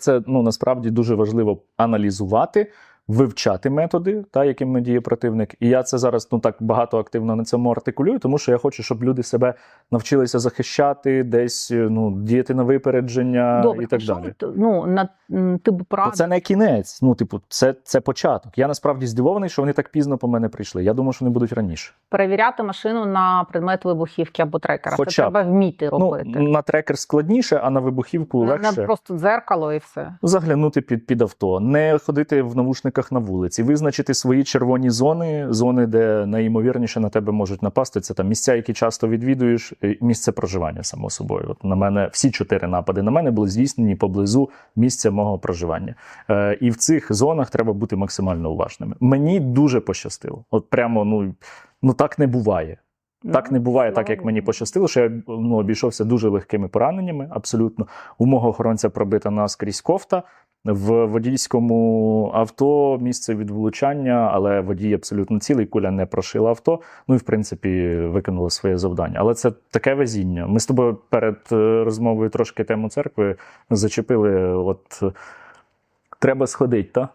Це ну насправді дуже важливо аналізувати, вивчати методи, та якими діє противник. І я це зараз ну так багато активно на цьому артикулюю, тому що я хочу, щоб люди себе навчилися захищати, десь ну діяти на випередження Добре, і так що далі. ти- Ну, на, ти б Та порадив. це не кінець. Ну, типу, це, це початок. Я насправді здивований, що вони так пізно по мене прийшли. Я думаю, що вони будуть раніше. перевіряти машину на предмет вибухівки або трекера. Хоча це треба вміти робити. Ну, на трекер складніше, а на вибухівку легше. Не просто дзеркало і все. Заглянути під, під авто, не ходити в навушниках на вулиці, визначити свої червоні зони, зони, де найімовірніше на тебе можуть напасти. Це там місця, які часто відвідуєш, місце проживання, само собою. От на мене всі чотири напади на мене були здійснені поблизу місця мого проживання. Е, і в цих зонах треба бути максимально уважними. Мені дуже пощастило. От прямо ну, ну так не буває. Так не буває, так як мені пощастило, що я ну, обійшовся дуже легкими пораненнями. Абсолютно у мого охоронця пробита наскрізь кофта. В водійському авто місце від влучання, але водій абсолютно цілий, куля не прошила авто. Ну і в принципі виконала своє завдання. Але це таке везіння. Ми з тобою перед е, розмовою трошки тему церкви зачепили. От е, треба сходити, та?